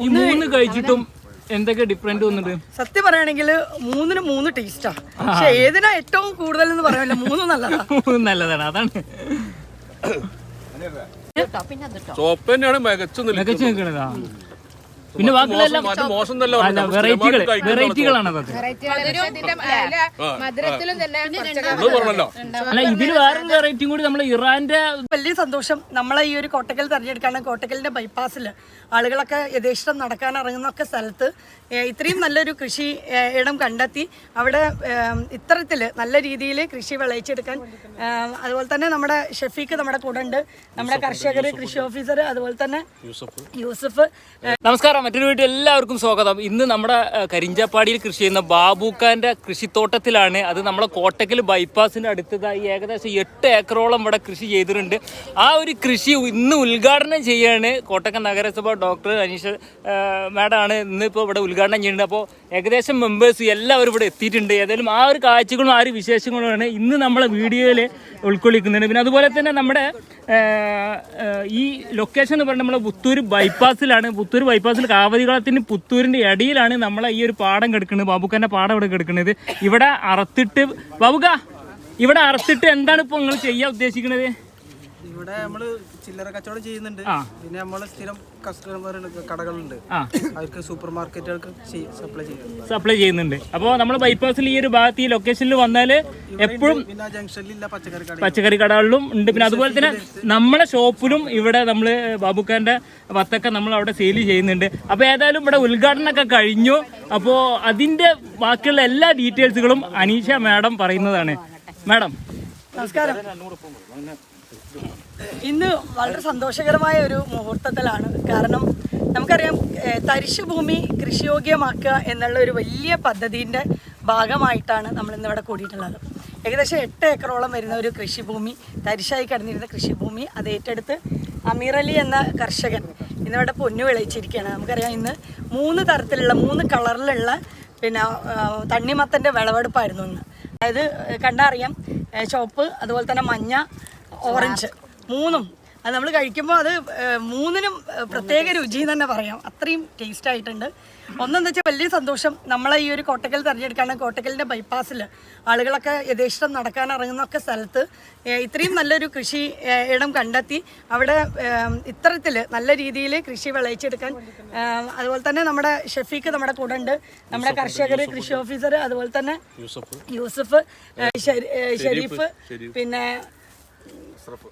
ഈ മൂന്ന് കഴിച്ചിട്ടും എന്തൊക്കെ ഡിഫറെന്റ് വന്നിട്ട്? സത്യം പറയുകയാണെങ്കിൽ മൂന്നിന് മൂന്ന് ടേസ്റ്റാ പക്ഷെ ഏതിനാ ഏറ്റവും കൂടുതൽ എന്ന് പറയാനില്ല മൂന്നും നല്ലതാ. നല്ലതാണ് അതാണ്. സോപ്പ് തന്നെയാണ് മികച്ചു നിൽക്കുന്നത് മികച്ചു നിൽക്കണതാ പിന്നെ പറഞ്ഞത്. വെറൈറ്റികൾ വെറൈറ്റികളാണ് അതൊക്കെ അല്ല ഇതിൽ വേറൊരു വെറൈറ്റിയും കൂടി നമ്മൾ ഇറാന്റെ വലിയ സന്തോഷം. നമ്മളെ ഈ ഒരു കോട്ടക്കൽ തെരഞ്ഞെടുക്കാണ്. കോട്ടക്കലിന്റെ ബൈപ്പാസിൽ ആളുകളൊക്കെ യഥേഷ്ടം നടക്കാൻ ഇറങ്ങുന്ന ഒക്കെ സ്ഥലത്ത് ഇത്രയും നല്ലൊരു കൃഷി ഇടം കണ്ടെത്തി അവിടെ ഇത്തരത്തിൽ നല്ല രീതിയിൽ കൃഷി വിളയിച്ചെടുക്കാൻ അതുപോലെ തന്നെ നമ്മുടെ ഷെഫീക്ക് നമ്മുടെ കൂടെ ഉണ്ട് നമ്മുടെ കർഷകർ കൃഷി ഓഫീസർ അതുപോലെ തന്നെ യൂസഫ്. നമസ്കാരം. മറ്റൊരു വീട്ടിൽ എല്ലാവർക്കും സ്വാഗതം. ഇന്ന് നമ്മുടെ കരിഞ്ചാപ്പാടിയിൽ കൃഷി ചെയ്യുന്ന ബാബുക്കാന്റെ കൃഷിത്തോട്ടത്തിലാണ്. അത് നമ്മുടെ കോട്ടക്കൽ ബൈപ്പാസിന്റെ അടുത്തതായി ഏകദേശം എട്ട് ഏക്കറോളം ഇവിടെ കൃഷി ചെയ്തിട്ടുണ്ട്. ആ ഒരു കൃഷി ഇന്ന് ഉദ്ഘാടനം ചെയ്യാണ് കോട്ടക്കൽ നഗരസഭ ഡോക്ടർ അനീഷ ഇന്ന് ഇപ്പോൾ ഇവിടെ ഉദ്ഘാടനം ചെയ്യുന്നത്. അപ്പോൾ ഏകദേശം മെമ്പേഴ്സ് എല്ലാവരും ഇവിടെ എത്തിയിട്ടുണ്ട്. ഏതായാലും ആ ഒരു കാഴ്ചകളും ആ ഒരു വിശേഷങ്ങളുമാണ് ഇന്ന് നമ്മളെ വീഡിയോയിൽ ഉൾക്കൊള്ളിക്കുന്നുണ്ട് പിന്നെ അതുപോലെ തന്നെ നമ്മുടെ ഈ ലൊക്കേഷൻ എന്ന് പറയുന്നത് നമ്മളെ പുത്തൂർ ബൈപ്പാസിലാണ് പുത്തൂർ ബൈപ്പാസിൽ കാവതികളത്തിന് പുത്തൂരിന്റെ ഇടയിലാണ് നമ്മളെ ഈ ഒരു പാടം കിടക്കുന്നത് ബാബുക്കന്റെ പാടം ഇവിടെ കിടക്കുന്നത് ഇവിടെ അറുത്തിട്ട് ബാബുക്ക ഇവിടെ അറുത്തിട്ട് എന്താണ് ഇപ്പോൾ നിങ്ങൾ ചെയ്യാൻ ഉദ്ദേശിക്കുന്നത് ഇവിടെ നമ്മൾ ചില്ലറ കച്ചവടം ചെയ്യുന്നുണ്ട്. പിന്നെ നമ്മൾ സ്ഥിരം കസ്റ്റമർ കടകളുണ്ട്. അവർക്ക് സൂപ്പർ മാർക്കറ്റുകൾക്ക് സപ്ലൈ ചെയ്യുന്നുണ്ട്. സപ്ലൈ ചെയ്യുന്നുണ്ട്. അപ്പോൾ നമ്മൾ ബൈപ്പാസിൽ ഈ ഒരു ഭാഗത്ത് ഈ ലൊക്കേഷനിൽ വന്നാൽ എപ്പോഴും പച്ചക്കറി കട പച്ചക്കറി കടകളിലും ഉണ്ട്. പിന്നെ അതുപോലെ തന്നെ നമ്മളെ ഷോപ്പിലും ഇവിടെ നമ്മൾ ബാബുക്കാന്റെ വത്തൊക്കെ നമ്മൾ അവിടെ സെയിൽ ചെയ്യുന്നുണ്ട്. അപ്പോൾ ഏതായാലും ഇവിടെ ഉദ്ഘാടനം ഒക്കെ കഴിഞ്ഞു. അപ്പോൾ അതിന്റെ ബാക്കിയുള്ള എല്ലാ ഡീറ്റെയിൽസുകളും അനീഷ മാഡം പറയുന്നതാണ്. മാഡം. നമസ്കാരം. ഇന്ന് വളരെ സന്തോഷകരമായ ഒരു മുഹൂർത്തത്തിലാണ്. കാരണം നമുക്കറിയാം തരിശുഭൂമി തരിശ് ഭൂമി കൃഷിയോഗ്യമാക്കുക എന്നുള്ള ഒരു വലിയ പദ്ധതിന്റെ ഭാഗമായിട്ടാണ് നമ്മൾ ഇന്ന് ഇവിടെ കൂടിയിട്ടുള്ളത്. ഏകദേശം എട്ട് ഏക്കറോളം വരുന്ന ഒരു കൃഷിഭൂമി തരിശായി കിടന്നിരുന്ന കൃഷിഭൂമി അത് ഏറ്റെടുത്ത് അമീർ അലി എന്ന കർഷകൻ ഇന്നിവിടെ പൊന്നു വിളയിച്ചിരിക്കുകയാണ്. നമുക്കറിയാം ഇന്ന് മൂന്ന് തരത്തിലുള്ള മൂന്ന് കളറിലുള്ള പിന്നെ തണ്ണിമത്തന്റെ വിളവെടുപ്പായിരുന്നു ഇന്ന്. അതായത് കണ്ടറിയാം ചുവപ്പ് അതുപോലെ തന്നെ മഞ്ഞ ഓറഞ്ച്. മൂന്നും. അത് നമ്മൾ കഴിക്കുമ്പോൾ അത് മൂന്നിനും പ്രത്യേക രുചി എന്ന് തന്നെ പറയാം. അത്രയും ടേസ്റ്റ് ആയിട്ടുണ്ട്. ഒന്നെന്ന് വെച്ചാൽ വലിയ സന്തോഷം. നമ്മളെ ഈ ഒരു കോട്ടക്കൽ തിരഞ്ഞെടുക്കാണ്. കോട്ടക്കലിന്റെ ബൈപ്പാസിൽ ആളുകളൊക്കെ യഥേഷ്ടം നടക്കാൻ ഇറങ്ങുന്നൊക്കെ സ്ഥലത്ത് ഇത്രയും നല്ലൊരു കൃഷി ഇടം കണ്ടെത്തി അവിടെ ഇത്തരത്തിൽ നല്ല രീതിയിൽ കൃഷി വിളയിച്ചെടുക്കാൻ അതുപോലെ തന്നെ നമ്മുടെ ഷെഫീക്ക് നമ്മുടെ കൂടെ ഉണ്ട് നമ്മുടെ കർഷകർ കൃഷി ഓഫീസർ അതുപോലെ തന്നെ യൂസഫ്. ഷെരീഫ്. പിന്നെ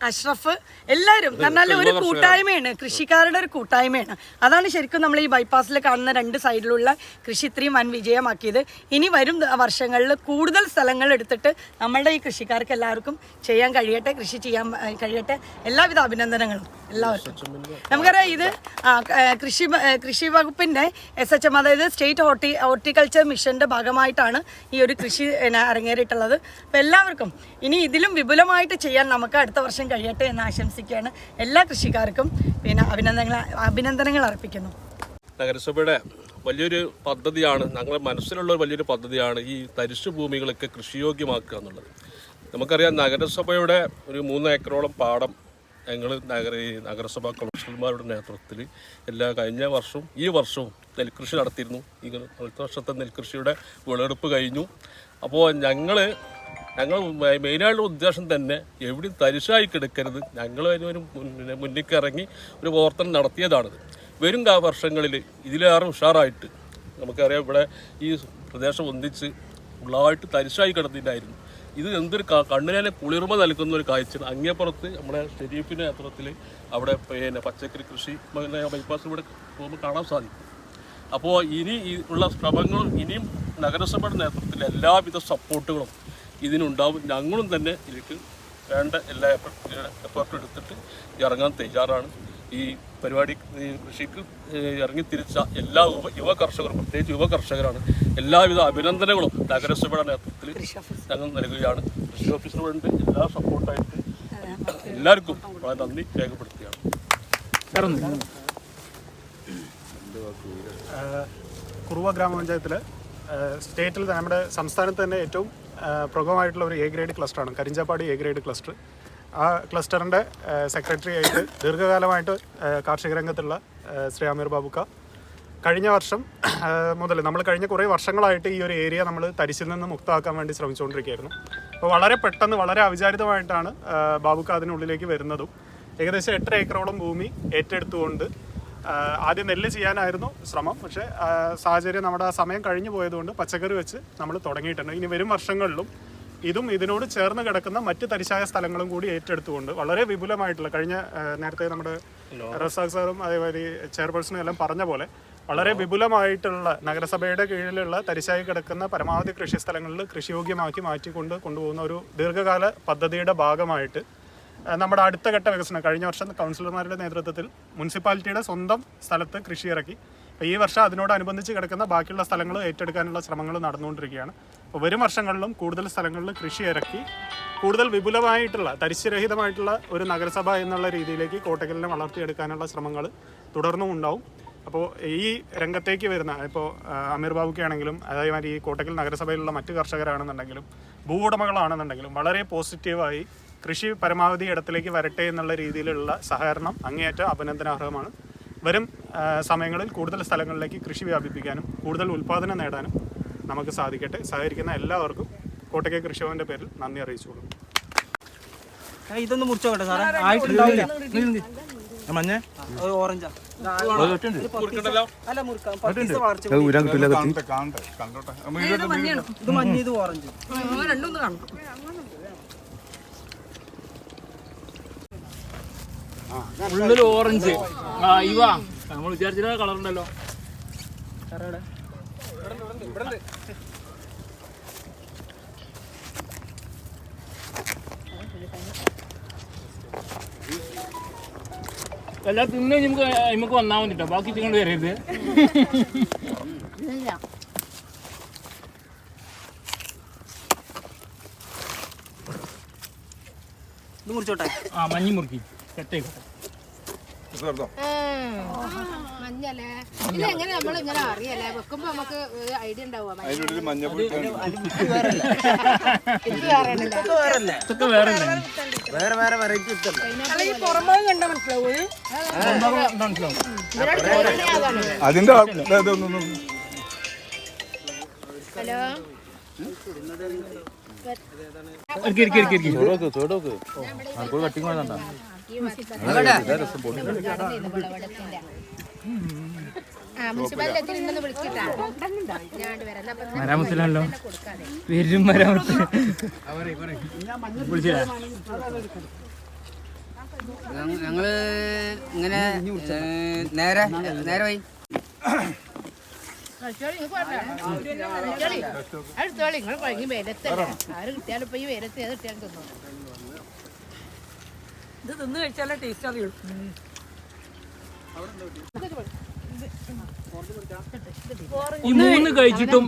അഷ്റഫ്. എല്ലാവരും. പറഞ്ഞാൽ ഒരു കൂട്ടായ്മയാണ്. കൃഷിക്കാരുടെ ഒരു കൂട്ടായ്മയാണ്. അതാണ് ശരിക്കും നമ്മൾ ഈ ബൈപ്പാസിൽ കാണുന്ന രണ്ട് സൈഡിലുള്ള കൃഷി ഇത്രയും വൻ വിജയമാക്കിയത്. ഇനി വരും വർഷങ്ങളിൽ കൂടുതൽ സ്ഥലങ്ങൾ എടുത്തിട്ട് നമ്മളുടെ ഈ കൃഷിക്കാർക്ക് എല്ലാവർക്കും ചെയ്യാൻ കഴിയട്ടെ കൃഷി ചെയ്യാൻ കഴിയട്ടെ. എല്ലാവിധ അഭിനന്ദനങ്ങളും എല്ലാവർക്കും. നമുക്കറിയാം ഇത് കൃഷി കൃഷി വകുപ്പിന്റെ എസ് എച്ച് എം അതായത് സ്റ്റേറ്റ് ഹോർട്ടി ഹോർട്ടിക്കൾച്ചർ മിഷന്റെ ഭാഗമായിട്ടാണ് ഈ ഒരു കൃഷി അരങ്ങേറിയിട്ടുള്ളത്. അപ്പോൾ എല്ലാവർക്കും ഇനി ഇതിലും വിപുലമായിട്ട് ചെയ്യാൻ നമുക്ക് അടുത്ത വർഷം കഴിയട്ടെ എന്ന് ആശംസിക്കുകയാണ് എല്ലാ കൃഷിക്കാർക്കും പിന്നെ അഭിനന്ദനങ്ങൾ അഭിനന്ദനങ്ങൾ അർപ്പിക്കുന്നു. നഗരസഭയുടെ വലിയൊരു പദ്ധതിയാണ് ഞങ്ങളുടെ മനസ്സിലുള്ള വലിയൊരു പദ്ധതിയാണ് ഈ തരിശു ഭൂമികളൊക്കെ കൃഷിയോഗ്യമാക്കുക എന്നുള്ളത്. നമുക്കറിയാം നഗരസഭയുടെ ഒരു മൂന്ന് ഏക്കറോളം പാടം ഞങ്ങൾ നഗര നഗരസഭാ കൗൺസിലർമാരുടെ നേതൃത്വത്തിൽ എല്ലാ കഴിഞ്ഞ വർഷവും ഈ വർഷവും നെൽകൃഷി നടത്തിയിരുന്നു. ഈ അടുത്ത വർഷത്തെ നെൽകൃഷിയുടെ വിളവെടുപ്പ് കഴിഞ്ഞു. അപ്പോൾ ഞങ്ങൾ ഞങ്ങൾ മെയിനായിട്ടുള്ള ഉദ്ദേശം തന്നെ എവിടെയും തരിശായി കിടക്കരുത്. ഞങ്ങൾ ഒരു മുന്നിൽ മുന്നിലേക്ക് ഇറങ്ങി ഒരു പ്രവർത്തനം നടത്തിയതാണിത്. വരും വർഷങ്ങളിൽ ഇതിലേറെ ഉഷാറായിട്ട് നമുക്കറിയാം ഇവിടെ ഈ പ്രദേശം ഒന്നിച്ച് ഉള്ളായിട്ട് തരിശായി കിടന്നിട്ടായിരുന്നു. ഇത് എന്തൊരു കണ്ണിനെ കുളിർമ നൽകുന്ന ഒരു കാഴ്ച അങ്ങേപ്പുറത്ത് നമ്മുടെ ഷെരീഫിന്റെ നേതൃത്വത്തിൽ അവിടെ പിന്നെ പച്ചക്കറി കൃഷി ബൈപ്പാസ് ഇവിടെ പോകുമ്പോൾ കാണാൻ സാധിക്കും. അപ്പോൾ ഇനി ഉള്ള ശ്രമങ്ങളും ഇനിയും നഗരസഭയുടെ നേതൃത്വത്തിൽ എല്ലാവിധ സപ്പോർട്ടുകളും ഇതിനുണ്ടാവും. ഞങ്ങളും തന്നെ ഇതിലേക്ക് വേണ്ട എല്ലാ എഫേർട്ടും എടുത്തിട്ട് ഇറങ്ങാൻ തയ്യാറാണ്. ഈ പരിപാടി കൃഷിക്ക് ഇറങ്ങി തിരിച്ച എല്ലാ യുവ യുവ കർഷകരും പ്രത്യേകിച്ച് യുവ കർഷകരാണ് എല്ലാവിധ അഭിനന്ദനങ്ങളും നഗരസഭയുടെ നേതൃത്വത്തിൽ ഞങ്ങൾ നൽകുകയാണ്. കൃഷി ഓഫീസറുണ്ട് എല്ലാ സപ്പോർട്ടായിട്ട് എല്ലാവർക്കും വളരെ നന്ദി രേഖപ്പെടുത്തുകയാണ്. കുറുവ ഗ്രാമപഞ്ചായത്തിൽ സ്റ്റേറ്റിൽ നമ്മുടെ സംസ്ഥാനത്ത് തന്നെ ഏറ്റവും പ്രമുഖമായിട്ടുള്ള ഒരു എ ഗ്രേഡ് ക്ലസ്റ്ററാണ് കരിഞ്ചാപ്പാടി എ ഗ്രേഡ് ക്ലസ്റ്റർ ആ ക്ലസ്റ്ററിന്റെ സെക്രട്ടറി ആയിട്ട് ദീർഘകാലമായിട്ട് കാർഷിക രംഗത്തുള്ള ശ്രീ അമീർ ബാബുക്ക. കഴിഞ്ഞ വർഷം മുതൽ നമ്മൾ കഴിഞ്ഞ കുറേ വർഷങ്ങളായിട്ട് ഈ ഒരു ഏരിയ നമ്മൾ തരിശിൽ നിന്ന് മുക്തമാക്കാൻ വേണ്ടി ശ്രമിച്ചുകൊണ്ടിരിക്കുകയായിരുന്നു. അപ്പോൾ വളരെ പെട്ടെന്ന് വളരെ അവിചാരിതമായിട്ടാണ് ബാബുക്ക അതിനുള്ളിലേക്ക് വരുന്നതും. ഏകദേശം എട്ടര ഏക്കറോളം ഭൂമി ഏറ്റെടുത്തുകൊണ്ട് ആദ്യം നെല്ല് ചെയ്യാനായിരുന്നു ശ്രമം. പക്ഷേ സാഹചര്യം നമ്മുടെ ആ സമയം കഴിഞ്ഞു പോയതുകൊണ്ട് പച്ചക്കറി വെച്ച് നമ്മൾ തുടങ്ങിയിട്ടുണ്ട്. ഇനി വരും വർഷങ്ങളിലും ഇതും ഇതിനോട് ചേർന്ന് കിടക്കുന്ന മറ്റ് തരിശായ സ്ഥലങ്ങളും കൂടി ഏറ്റെടുത്തുകൊണ്ട് വളരെ വിപുലമായിട്ടുള്ള കഴിഞ്ഞ നേരത്തെ നമ്മുടെ റസാഖ് സാറും അതേമാതിരി ചെയർപേഴ്സണും എല്ലാം പറഞ്ഞ പോലെ വളരെ വിപുലമായിട്ടുള്ള നഗരസഭയുടെ കീഴിലുള്ള തരിശായി കിടക്കുന്ന പരമാവധി കൃഷി സ്ഥലങ്ങളിൽ കൃഷിയോഗ്യമാക്കി മാറ്റിക്കൊണ്ട് കൊണ്ടുപോകുന്ന ഒരു ദീർഘകാല പദ്ധതിയുടെ ഭാഗമായിട്ട് നമ്മുടെ അടുത്ത ഘട്ട വികസനം. കഴിഞ്ഞ വർഷം കൗൺസിലർമാരുടെ നേതൃത്വത്തിൽ മുനിസിപ്പാലിറ്റിയുടെ സ്വന്തം സ്ഥലത്ത് കൃഷി ഇറക്കി. അപ്പോൾ ഈ വർഷം അതിനോടനുബന്ധിച്ച് കിടക്കുന്ന ബാക്കിയുള്ള സ്ഥലങ്ങൾ ഏറ്റെടുക്കാനുള്ള ശ്രമങ്ങൾ നടന്നുകൊണ്ടിരിക്കുകയാണ്. അപ്പോൾ വരും വർഷങ്ങളിലും കൂടുതൽ സ്ഥലങ്ങളിൽ കൃഷി ഇറക്കി കൂടുതൽ വിപുലമായിട്ടുള്ള തരിശുരഹിതമായിട്ടുള്ള ഒരു നഗരസഭ എന്നുള്ള രീതിയിലേക്ക് കോട്ടക്കലിനെ വളർത്തിയെടുക്കാനുള്ള ശ്രമങ്ങൾ തുടർന്നും ഉണ്ടാവും. അപ്പോൾ ഈ രംഗത്തേക്ക് വരുന്ന ഇപ്പോൾ അമീർ ബാബുക്കാണെങ്കിലും അതേമാതിരി ഈ കോട്ടക്കൽ നഗരസഭയിലുള്ള മറ്റ് കർഷകരാണെന്നുണ്ടെങ്കിലും ഭൂ ഉടമകളാണെന്നുണ്ടെങ്കിലും വളരെ പോസിറ്റീവായി കൃഷി പരമാവധി ഇടത്തിലേക്ക് വരട്ടെ എന്നുള്ള രീതിയിലുള്ള സഹകരണം അങ്ങേയറ്റം അഭിനന്ദനാർഹമാണ്. വരും സമയങ്ങളിൽ കൂടുതൽ സ്ഥലങ്ങളിലേക്ക് കൃഷി വ്യാപിപ്പിക്കാനും കൂടുതൽ ഉൽപാദനം നേടാനും നമുക്ക് സാധിക്കട്ടെ. സഹകരിക്കുന്ന എല്ലാവർക്കും കോട്ടയ്ക്ക് കൃഷിഭവന്റെ പേരിൽ നന്ദി അറിയിച്ചുകൊള്ളുന്നു. ആ, ഇതൊന്ന് മുറിച്ചോട്ടെ സാറേ. ആയിട്ടുണ്ടാവില്ല മഞ്ഞ? അത് ഓറഞ്ചാ അല്ല മുറിക്കാം. ഇത് മഞ്ഞ ഇത് ഓറഞ്ച്. രണ്ടും ഉള്ളിൽ ഓറഞ്ച്. ആ ഇവ. നമ്മൾ വിചാരിച്ചിട്ട് കളർ ഉണ്ടല്ലോ. എല്ലാം തിന്നു നമുക്ക് നമുക്ക് വന്നാൽ മതിട്ടോ ബാക്കി തിങ്ങോട്ട് വരരുത്. ഇത് മുറിച്ചോട്ടെ? ആ മഞ്ഞി മുറുക്കി. മഞ്ഞല്ലേ? ഹലോ ഇരിക്കും നമ്മൾ ഇങ്ങനെ അറിയല്ലേ? വെക്കുമ്പോ നമുക്ക് ഐഡിയ ഉണ്ടാവുക ഇതൊക്കെ വേറെ. വേറെ വെറൈറ്റി അതിന്റെ ഹലോ? ഇരിക്ക്, ഇരിക്ക്, മരാമത്തിലാണല്ലോ. പേരും വരും മരാമത്ത്. വിളിച്ചില്ല ഞങ്ങൾ ഇങ്ങനെ നേരെ നേരെ പോയി. അടുത്തോളി നിങ്ങൾ ആര് കിട്ടിയാലും ഇപ്പൊ ഈ വെയിലത്ത് ഏത് കിട്ടിയാലും തിന്നു ഇത് തിന്ന് കഴിച്ചാലേ ടേസ്റ്റ് അറിയുള്ളൂ. മൂന്ന് കഴിച്ചിട്ടും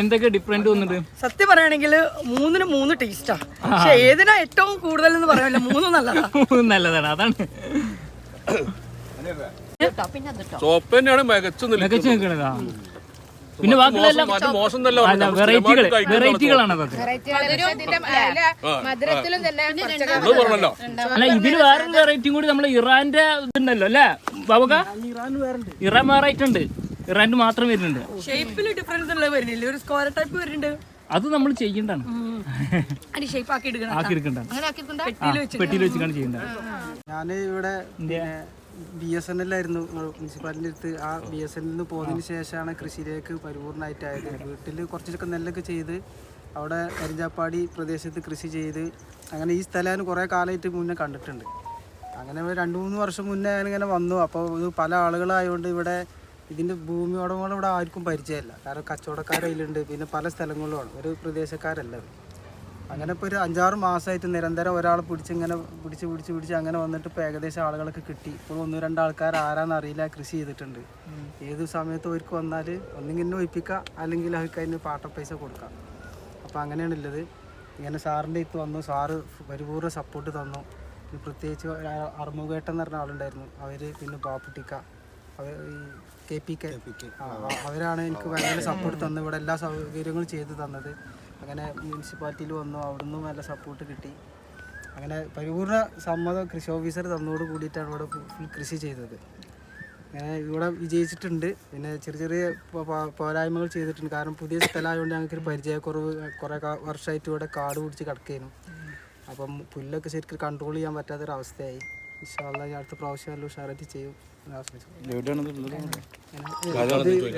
എന്തൊക്കെ ഡിഫറെന്റ് വന്നിട്ട്? സത്യം പറയുകയാണെങ്കിൽ മൂന്നിന് മൂന്ന് ടേസ്റ്റാ പക്ഷെ ഏതിനാ ഏറ്റവും കൂടുതൽ എന്ന് പറയാനില്ല. മൂന്നും നല്ലതാ. നല്ലതാണ് അതാണ്. സോപ്പ് തന്നെയാണ് മികച്ചു മികച്ചു നിൽക്കുന്നത്. പിന്നെ പറഞ്ഞത്. വെറൈറ്റികൾ വെറൈറ്റികളാണ് അതൊക്കെ അല്ല ഇതിൽ വേറൊരു വെറൈറ്റിയും കൂടി നമ്മൾ ഇറാന്റെ ഇതുണ്ടല്ലോ അല്ലേ? ബാബുക ഇറാൻ വെറൈറ്റി ഉണ്ട്. ഇറാന്റെ മാത്രം വരുന്നുണ്ട്. ഷേപ്പിൽ ഡിഫറൻസ് വരുന്നില്ല. ഒരു സ്ക്വയർ ടൈപ്പ് വരുന്നുണ്ട്. അത് നമ്മൾ ചെയ്യണ്ടാണ് ആക്കി എടുക്കണം ആക്കി എടുക്കണ്ടാണ് അങ്ങനെ ആക്കിയിട്ടുണ്ടോ? ആ പെട്ടിയിൽ വെച്ചിട്ടാണ് ചെയ്യേണ്ടത്. ഞാൻ ഇവിടെ പിന്നെ ബി എസ് എൻ എല്ലായിരുന്നു മുനിസിപ്പാലിന്റെ അടുത്ത്. ആ ബി എസ് എന്നിൽ നിന്ന് പോയതിന് ശേഷമാണ് കൃഷിയിലേക്ക് പരിപൂർണമായിട്ടായത്. വീട്ടിൽ കുറച്ചൊക്കെ നെല്ലൊക്കെ ചെയ്ത് അവിടെ കരിഞ്ചാപ്പാടി പ്രദേശത്ത് കൃഷി ചെയ്ത് അങ്ങനെ ഈ സ്ഥലം ഞാൻ കുറേ കാലമായിട്ട് മുന്നേ കണ്ടിട്ടുണ്ട്. അങ്ങനെ രണ്ട് മൂന്ന് വർഷം മുന്നേ ഞാനിങ്ങനെ വന്നു. അപ്പോൾ ഇത് പല ആളുകളായതുകൊണ്ട് ഇവിടെ ഇതിന്റെ ഭൂമി ഇവിടെ ആർക്കും പരിചയമില്ല. കാരണം കച്ചവടക്കാർ അതിലുണ്ട് പിന്നെ പല സ്ഥലങ്ങളിലുമാണ് ഒരു പ്രദേശക്കാരല്ല. അങ്ങനെ ഇപ്പോൾ ഒരു അഞ്ചാറ് മാസമായിട്ട് നിരന്തരം ഒരാളെ പിടിച്ച് ഇങ്ങനെ പിടിച്ച് പിടിച്ച് പിടിച്ച് അങ്ങനെ വന്നിട്ട് ഇപ്പോൾ ഏകദേശം ആളുകളൊക്കെ കിട്ടി. ഇപ്പോൾ ഒന്ന് രണ്ട് ആൾക്കാർ ആരാന്ന് അറിയില്ല കൃഷി ചെയ്തിട്ടുണ്ട്. ഏത് സമയത്ത് അവർക്ക് വന്നാൽ ഒന്നെങ്കിൽ എന്നെ ഒഴിപ്പിക്കുക അല്ലെങ്കിൽ അവർക്ക് അതിന് പാട്ട പൈസ കൊടുക്കാം. അപ്പോൾ അങ്ങനെയാണുള്ളത് ഇങ്ങനെ സാറിന്റെ ഇത്ത് വന്നു സാറ് പരിപൂർണ സപ്പോർട്ട് തന്നു. പിന്നെ പ്രത്യേകിച്ച് അറുമുഖേട്ടൻ എന്ന് പറഞ്ഞ ആളുണ്ടായിരുന്നു. അവർ പിന്നെ ബാപ്പുട്ടിക്ക അവർ ഈ കെ പി കെ അവരാണ് എനിക്ക് ഭയങ്കര സപ്പോർട്ട് തന്നത്. ഇവിടെ എല്ലാ സൗകര്യങ്ങളും ചെയ്തു തന്നത്. അങ്ങനെ മുനിസിപ്പാലിറ്റിയിൽ വന്നു അവിടുന്ന് നല്ല സപ്പോർട്ട് കിട്ടി. അങ്ങനെ പരിപൂർണ സമ്മതം കൃഷി ഓഫീസർ തന്നോട് കൂടിയിട്ടാണ് ഇവിടെ ഫുൾ കൃഷി ചെയ്തത്. അങ്ങനെ ഇവിടെ വിജയിച്ചിട്ടുണ്ട്. പിന്നെ ചെറിയ ചെറിയ പോരായ്മകൾ ചെയ്തിട്ടുണ്ട്. കാരണം പുതിയ സ്ഥലമായതുകൊണ്ട് ഞങ്ങൾക്കൊരു പരിചയക്കുറവ് കുറേ വർഷമായിട്ട് ഇവിടെ കാട് പിടിച്ച് കിടക്കുകയായിരുന്നു അപ്പം പുല്ലൊക്കെ ശരിക്കും കൺട്രോൾ ചെയ്യാൻ പറ്റാത്തൊരവസ്ഥയായി. ഇൻഷാല്ല ഞാൻ അടുത്ത പ്രാവശ്യം ഉഷാറായിട്ട് ചെയ്യും. എന്ന് ആശംസിക്കുന്നു.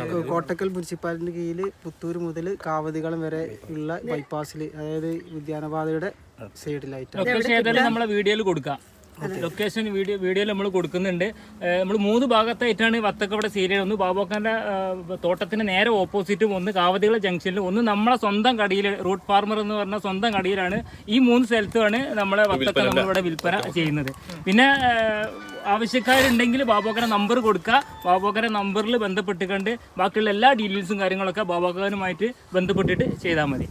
ഇത്? കോട്ടക്കൽ മുനിസിപ്പാലിറ്റിന്റെ കീഴിൽ പുത്തൂർ മുതൽ കാവതികളം വരെ ഉള്ള ബൈപ്പാസിൽ അതായത് ഉദ്യാനപാതയുടെ സൈഡിലായിട്ട് ലൊക്കേഷൻ ഏതായാലും നമ്മളെ വീഡിയോയിൽ കൊടുക്കാം. ലൊക്കേഷൻ വീഡിയോ വീഡിയോയിൽ നമ്മൾ കൊടുക്കുന്നുണ്ട്. നമ്മൾ മൂന്ന് ഭാഗത്തായിട്ടാണ് വത്തക്കവിടെ സീരിയൽ ഒന്ന് ബാബോക്കാന്റെ തോട്ടത്തിന് നേരെ ഓപ്പോസിറ്റും ഒന്ന് കാവതികളെ ജംഗ്ഷനിലും ഒന്ന് നമ്മളെ സ്വന്തം കടിയിൽ റൂട്ട് ഫാർമർ എന്ന് പറഞ്ഞ സ്വന്തം കടിയിലാണ് ഈ മൂന്ന് സ്ഥലത്തുമാണ് നമ്മളെ വത്തക്ക നമ്മളിവിടെ വിൽപ്പന ചെയ്യുന്നത്. പിന്നെ ആവശ്യക്കാരുണ്ടെങ്കിൽ ബാബോക്കര നമ്പർ കൊടുക്കുക. ബാബോക്കര നമ്പറിൽ ബന്ധപ്പെട്ടുകൊണ്ട് ബാക്കിയുള്ള എല്ലാ ഡീറ്റെയിൽസും കാര്യങ്ങളൊക്കെ ബാബോക്കാരുമായിട്ട് ബന്ധപ്പെട്ടിട്ട് ചെയ്താൽ മതി.